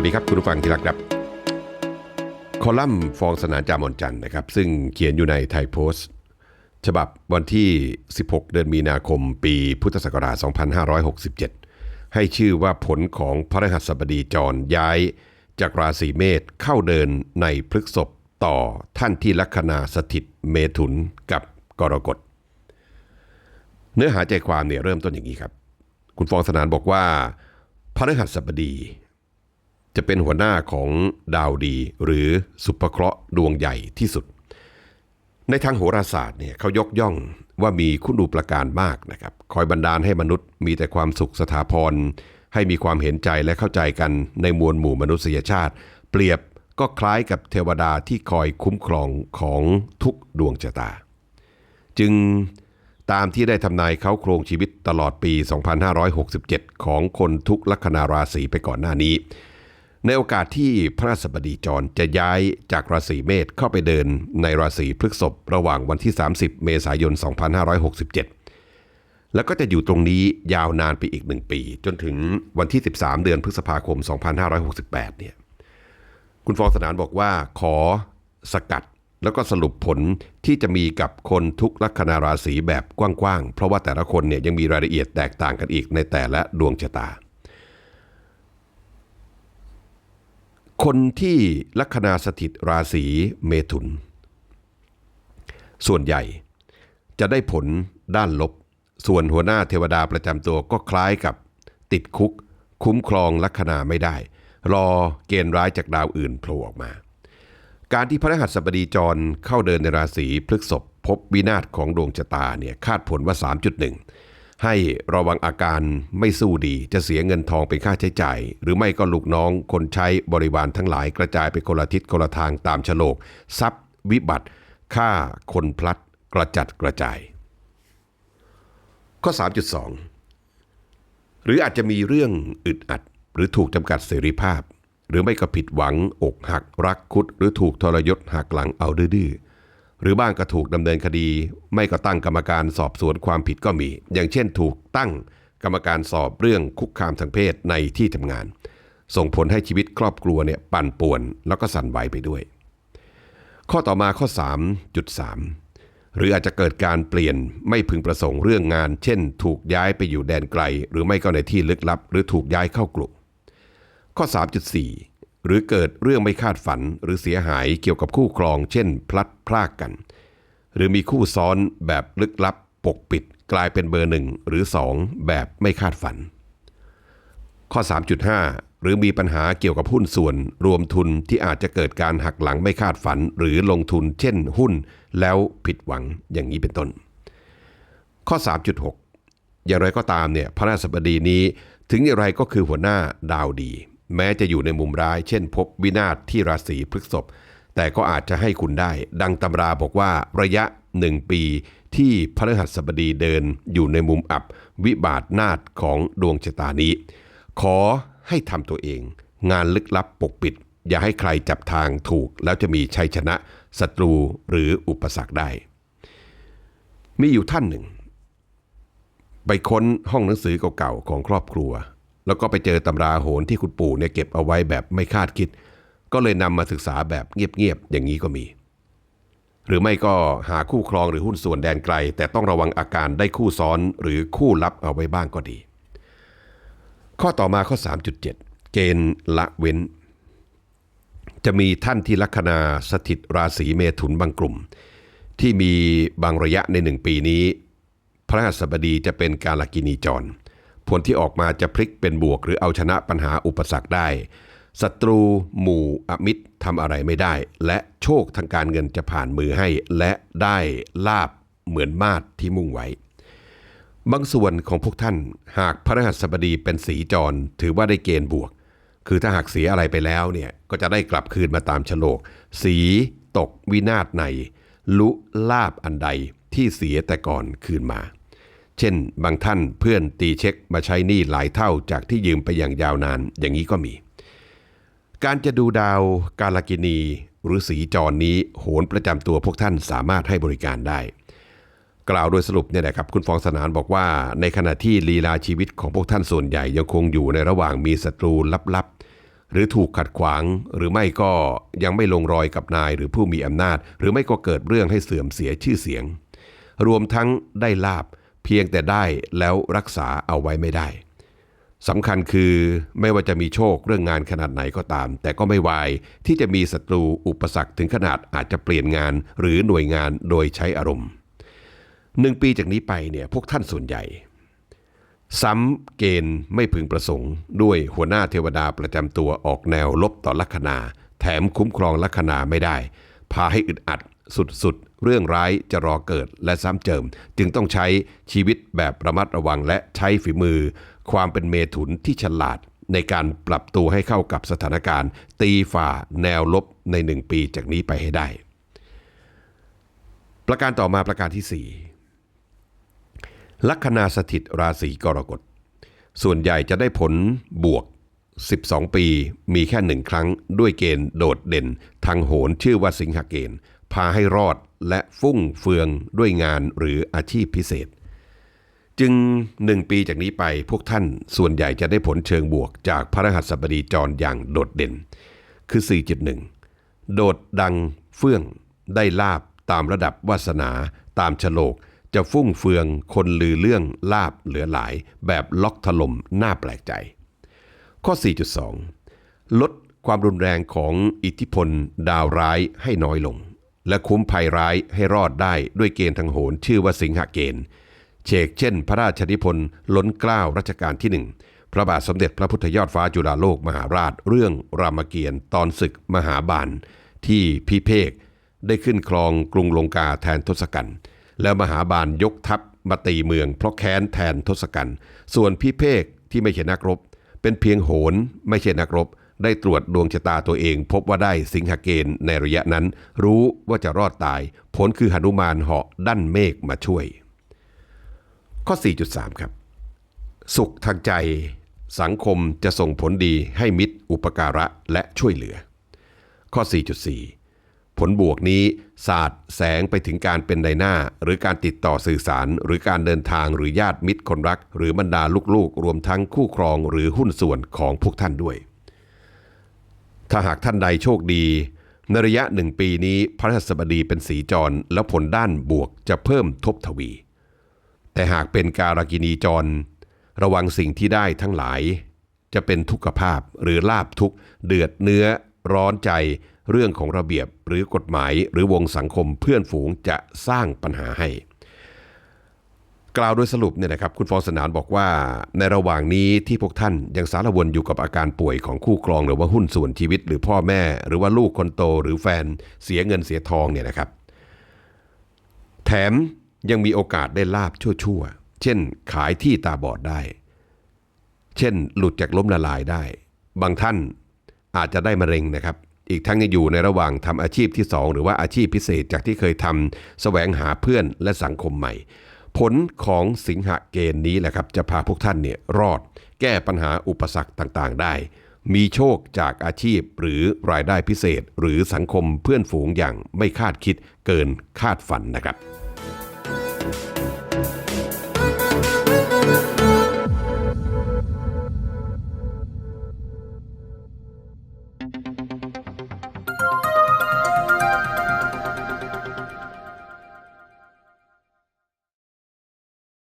วัสดีครับคุณผู้ฟังที่รักครับ คอลัมน์ฟองสนานจามอนจันนะครับ ซึ่งเขียนอยู่ในไทยโพสต์ ฉบับวันที่ 16 เดือนมีนาคม ปีพุทธศักราช 2567 ให้ชื่อว่าผลของพระรหัสบดีจรย้ายจากราศีเมษเข้าเดินในพฤกษบต่อท่านที่ลัคนาสถิตเมถุนกับกรกฎ เนื้อหาใจความเนี่ยเริ่มต้นอย่างนี้ครับ คุณฟองสนานบอกว่าพระฤหัสบดี จะเป็นหัวหน้าของดาวดีหรือสุภเคราะห์ดวงใหญ่ที่สุด ในทางโหราศาสตร์เนี่ยเขายกย่องว่ามีคุณูปการมากนะครับ คอยบันดาลให้มนุษย์มีแต่ความสุขสถาพร ให้มีความเห็นใจและเข้าใจกันในมวลหมู่มนุษยชาติ เปรียบก็คล้ายกับเทวดาที่คอยคุ้มครองของทุกดวงชะตา จึงตามที่ได้ทำนายเขาโครงชีวิตตลอดปี 2567 ของคนทุกลัคนาราศีไปก่อนหน้านี้ ในโอกาสที่พระราชบดีจรจะย้ายจากราศีเมษเข้าไปเดินในราศีพฤษภระหว่างวันที่ 30 เมษายน 2567 แล้วก็จะอยู่ตรงนี้ยาวนานไปอีกหนึ่งปี จนถึงวันที่ 13 เดือนพฤษภาคม 2568 เนี่ย คุณฟองสนานบอกว่าขอสกัดแล้วก็สรุปผลที่จะมีกับคนทุกลัคนาราศีแบบกว้างๆ เพราะว่าแต่ละคนเนี่ยยังมีรายละเอียดแตกต่างกันอีกในแต่ละดวงชะตา คนที่ลัคนาสถิตราศีเมถุน ส่วนใหญ่จะได้ผลด้านลบ ส่วนหัวหน้าเทวดาประจำตัวก็คล้ายกับติดคุก คุ้มครองลัคนาไม่ได้ รอเกณฑ์ร้ายจากดาวอื่นโผล่ออกมา การที่พระรหัสบดีจรเข้าเดินในราศีพฤษภพบวินาศของดวงชะตาเนี่ยคาดผลว่า 3.1 ให้ระวังอาการไม่สู้ดีจะเสียเงินทองเป็นค่าใช้จ่าย หรือไม่ก็ลูกน้องคนใช้บริวารทั้งหลายกระจายไปคนละทิศคนละทางตามฉลก ทรัพย์ วิบัติฆ่าคนพลัดกระจัดกระจาย ข้อ 3.2 หรืออาจจะมีเรื่องอึดอัด หรือถูกจำกัดเสรีภาพ หรือไม่ก็ผิดหวังอกหักรักคุด หรือถูกทรยศหักหลังเอาดื้อ หรือบ้างก็ถูกดำเนินคดี ไม่ก็ตั้งกรรมการสอบสวนความผิดก็มี อย่างเช่นถูกตั้งกรรมการสอบเรื่องคุกคามทางเพศในที่ทำงาน ส่งผลให้ชีวิตครอบครัวเนี่ยปั่นป่วน แล้วก็สั่นไหวไปด้วย ข้อต่อมาข้อ 3.3 หรืออาจจะเกิดการเปลี่ยนไม่พึงประสงค์เรื่องงาน เช่น ถูกย้ายไปอยู่แดนไกล หรือไม่ก็ในที่ลึกลับ หรือถูกย้ายเข้ากลุ่มข้อ 3.4 หรือเกิดเรื่องไม่คาดฝันหรือเสียหายเกี่ยวกับคู่ครอง เช่น พลัดพรากกัน หรือมีคู่ซ้อนแบบลึกลับปกปิดกลายเป็นเบอร์หนึ่งหรือ2แบบไม่คาดฝัน ข้อ 3.5 หรือมีปัญหาเกี่ยวกับหุ้นส่วน รวมทุนที่อาจจะเกิดการหักหลังไม่คาดฝัน หรือลงทุนเช่นหุ้น แล้วผิดหวังอย่างนี้เป็นต้น ข้อ 3.6 อย่างไรก็ตามเนี่ยพระราชบดีนี้ถึงอย่างไรก็คือหัวหน้าดาวดี แม้จะอยู่ในมุมร้าย เช่นพบวินาศที่ราศีพฤษภแต่ก็อาจจะให้คุณได้ ดังตำราบอกว่าระยะหนึ่งปีที่พระฤหัสบดีเดินอยู่ในมุมอับ วิบาทนาฏของดวงชะตานี้ ขอให้ทำตัวเอง งานลึกลับปกปิด อย่าให้ใครจับทางถูก แล้วจะมีชัยชนะศัตรูหรืออุปสรรคได้ มีอยู่ท่านหนึ่ง ไปค้นห้องหนังสือเก่าๆของครอบครัว แล้วก็ไปเจอตำราโหรที่คุณปู่เนี่ยเก็บเอาไว้แบบไม่คาดคิด ก็เลยนำมาศึกษาแบบเงียบๆอย่างนี้ก็มี หรือไม่ก็หาคู่ครองหรือหุ้นส่วนแดนไกล แต่ต้องระวังอาการได้คู่ซ้อนหรือคู่ลับเอาไว้บ้างก็ดี ข้อต่อมาข้อ 3.7 เกณฑ์ละเว้น จะมีท่านที่ลัคนาสถิตราศีเมถุนบางกลุ่ม ที่มีบางระยะในหนึ่งปีนี้ พระหัสบดีจะเป็นการลกินีจร ผลที่ออกมาจะพลิกเป็นบวก หรือเอาชนะปัญหาอุปสรรคได้ศัตรูหมู่อมิตรทำอะไรไม่ได้ และโชคทางการเงินจะผ่านมือให้ และได้ลาบเหมือนมาดที่มุ่งไว้ บางส่วนของพวกท่านหากพระรหัสบดีเป็นสีจร ถือว่าได้เกณฑ์บวก คือถ้าหากเสียอะไรไปแล้วเนี่ยก็จะได้กลับคืนมาตามโฉลก สีตกวินาศใน ลุลาบอันใดที่เสียแต่ก่อนคืนมา เช่น บางท่านเพื่อนตีเช็คมาใช้หนี้หลายเท่าจากที่ยืมไปอย่างยาวนาน อย่างนี้ก็มี การจะดูดาวกาลกินีหรือสีจรนี้โหนประจำตัวพวกท่านสามารถให้บริการได้ กล่าวโดยสรุปเนี่ยนะครับคุณฟองสนานบอกว่า ในขณะที่ลีลาชีวิตของพวกท่านส่วนใหญ่ยังคงอยู่ในระหว่างมีศัตรูลับๆ หรือถูกขัดขวางหรือไม่ก็ยังไม่ลงรอยกับนายหรือผู้มีอำนาจ หรือไม่ก็เกิดเรื่องให้เสื่อมเสียชื่อเสียง รวมทั้งได้ลาบ เพียงแต่ได้แล้วรักษาเอาไว้ไม่ได้สำคัญคือไม่ว่าจะมีโชคเรื่องงานขนาดไหนก็ตาม แต่ก็ไม่วายที่จะมีศัตรูอุปสรรคถึงขนาดอาจจะเปลี่ยนงานหรือหน่วยงานโดยใช้อารมณ์หนึ่งปีจากนี้ไปเนี่ยพวกท่านส่วนใหญ่ ซ้ำเกณฑ์ไม่พึงประสงค์ด้วยหัวหน้าเทวดาประจำตัวออกแนวลบต่อลัคนา แถมคุ้มครองลัคนาไม่ได้ พาให้อึดอัด สุดๆ เรื่องร้ายจะรอเกิดและซ้ำเจิม จึงต้องใช้ชีวิตแบบระมัดระวังและใช้ฝีมือ ความเป็นเมถุนที่ฉลาดในการปรับตัวให้เข้ากับสถานการณ์ ตีฝ่าแนวลบในหนึ่งปีจากนี้ไปให้ได้ ประการต่อมาประการที่สี่ลัคนาสถิตราศีกรกฎ ส่วนใหญ่จะได้ผลบวก 12 ปีมีแค่หนึ่งครั้งด้วยเกณฑ์โดดเด่น ทางโหนชื่อว่าสิงหเกณฑ์ พาให้รอดและฟุ่งเฟืองด้วยงานหรืออาชีพพิเศษ จึงหนึ่งปีจากนี้ไปพวกท่านส่วนใหญ่จะได้ผลเชิงบวกจากพระรหัสบดีจรอย่างโดดเด่น คือ 4.1 โดดดังเฟื่องได้ลาบตามระดับวาสนา ตามฉลกจะฟุ่งเฟืองคนลือเรื่องลาบเหลือหลาย แบบล็อกถล่มน่าแปลกใจ ข้อ 4.2 ลดความรุนแรงของอิทธิพลดาวร้ายให้น้อยลง และคุ้มภัยร้ายให้รอดได้ด้วยเกณฑ์ทางโหรชื่อว่าสิงหเกณฑ์เชกเช่น พระราชนิพนธ์ล้นเกล้ารัชกาลที่หนึ่งพระบาทสมเด็จพระพุทธยอดฟ้าจุฬาโลกมหาราชเรื่องรามเกียรติ์ตอนศึกมหาบานที่พิเภกได้ขึ้นครองกรุงลงกาแทนทศกัณฐ์แล้วมหาบานยกทัพมาตีเมือง เพราะแค้นแทนทศกัณฐ์ส่วนพิเภกที่ไม่ใช่นักรบ เป็นเพียงโหนไม่ใช่นักรบ ได้ตรวจดวงชะตาตัวเอง พบว่าได้สิงหเกณฑ์ในระยะนั้น รู้ว่าจะรอดตาย ผลคือหนุมานเหาะดั้นเมฆมาช่วย ข้อ 4.3 ครับ สุขทางใจสังคมจะส่งผลดีให้มิตร อุปการะและช่วยเหลือ ข้อ 4.4 ผลบวกนี้ศาสตร์แสงไปถึงการเป็นในหน้า หรือการติดต่อสื่อสาร หรือการเดินทางหรือญาติมิตรคนรัก หรือบรรดาลูกๆ รวมทั้งคู่ครองหรือหุ้นส่วนของพวกท่านด้วย ถ้าหากท่านใดโชคดีในระยะหนึ่งปีนี้พระราชบดีเป็นสีจรแล้วผลด้านบวกจะเพิ่มทบทวี แต่หากเป็นการากินีจร ระวังสิ่งที่ได้ทั้งหลาย จะเป็นทุกขภาพหรือลาบทุกเดือดเนื้อร้อนใจเรื่องของระเบียบหรือกฎหมายหรือวงสังคมเพื่อนฝูงจะสร้างปัญหาให้ กล่าวโดยสรุปเนี่ยนะครับคุณฟองสนานบอกว่า ในระหว่างนี้ที่พวกท่านยังสารวนอยู่กับอาการป่วยของคู่ครองหรือว่าหุ้นส่วนชีวิต หรือพ่อแม่ หรือว่าลูกคนโต หรือแฟนเสียเงินเสียทองเนี่ยนะครับ แถมยังมีโอกาสได้ลาบชั่วๆ เช่นขายที่ตาบอดได้ เช่นหลุดจากล้มละลายได้ บางท่านอาจจะได้มะเร็งนะครับ อีกทั้งยังอยู่ในระหว่างทำอาชีพที่ 2 หรือว่าอาชีพพิเศษจากที่เคยทำแสวงหาเพื่อนและสังคมใหม่ ผลของสิงหเกณฑ์นี้แหละครับจะพาพวกท่านเนี่ยรอด แก้ปัญหาอุปสรรคต่างๆ ได้ มีโชคจากอาชีพหรือรายได้พิเศษ หรือสังคมเพื่อนฝูงอย่างไม่คาดคิดเกินคาดฝันนะครับ